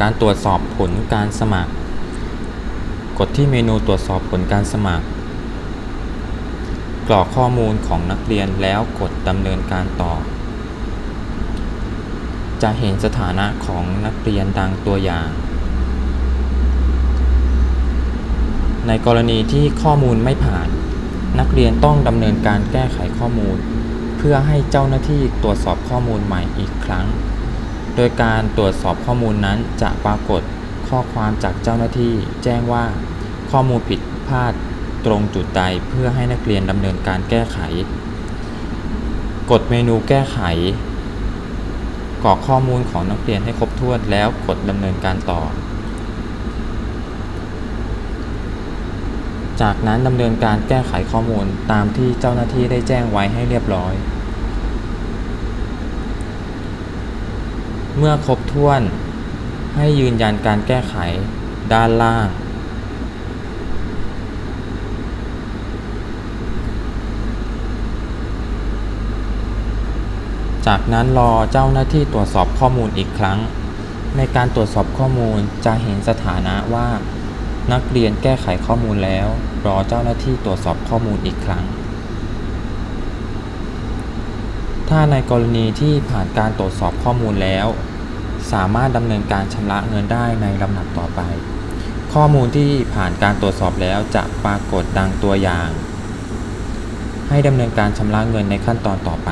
การตรวจสอบผลการสมัคร กดที่เมนูตรวจสอบผลการสมัคร กรอกข้อมูลของนักเรียนแล้วกดดำเนินการต่อ จะเห็นสถานะของนักเรียนดังตัวอย่าง ในกรณีที่ข้อมูลไม่ผ่าน นักเรียนต้องดำเนินการแก้ไขข้อมูล เพื่อให้เจ้าหน้าที่ตรวจสอบข้อมูลใหม่อีกครั้ง โดยการตรวจสอบข้อมูลนั้นจะปรากฏข้อความจากเจ้าหน้าที่ แจ้งว่า ข้อมูลผิดพลาดตรงจุดใดเพื่อให้นักเรียนดำเนินการแก้ไข กดเมนูแก้ไขกรอกข้อมูลของนักเรียนให้ครบถ้วนแล้วกดดำเนินการต่อ จากนั้นดำเนินการแก้ไขข้อมูลตามที่เจ้าหน้าที่ได้แจ้งไว้ให้เรียบร้อย เมื่อครบถ้วน ให้ยืนยันการแก้ไขด้านล่าง จากนั้นรอเจ้าหน้าที่ตรวจสอบข้อมูลอีกครั้ง ในการตรวจสอบข้อมูลจะเห็นสถานะว่า นักเรียนแก้ไขข้อมูลแล้ว รอเจ้าหน้าที่ตรวจสอบข้อมูลอีกครั้ง ถ้าในกรณีที่ผ่านการตรวจสอบข้อมูลแล้ว สามารถดำเนินการชำระเงินได้ในลำดับต่อไป ข้อมูลที่ผ่านการตรวจสอบแล้วจะปรากฏดังตัวอย่าง ให้ดำเนินการชำระเงินในขั้นตอนต่อไป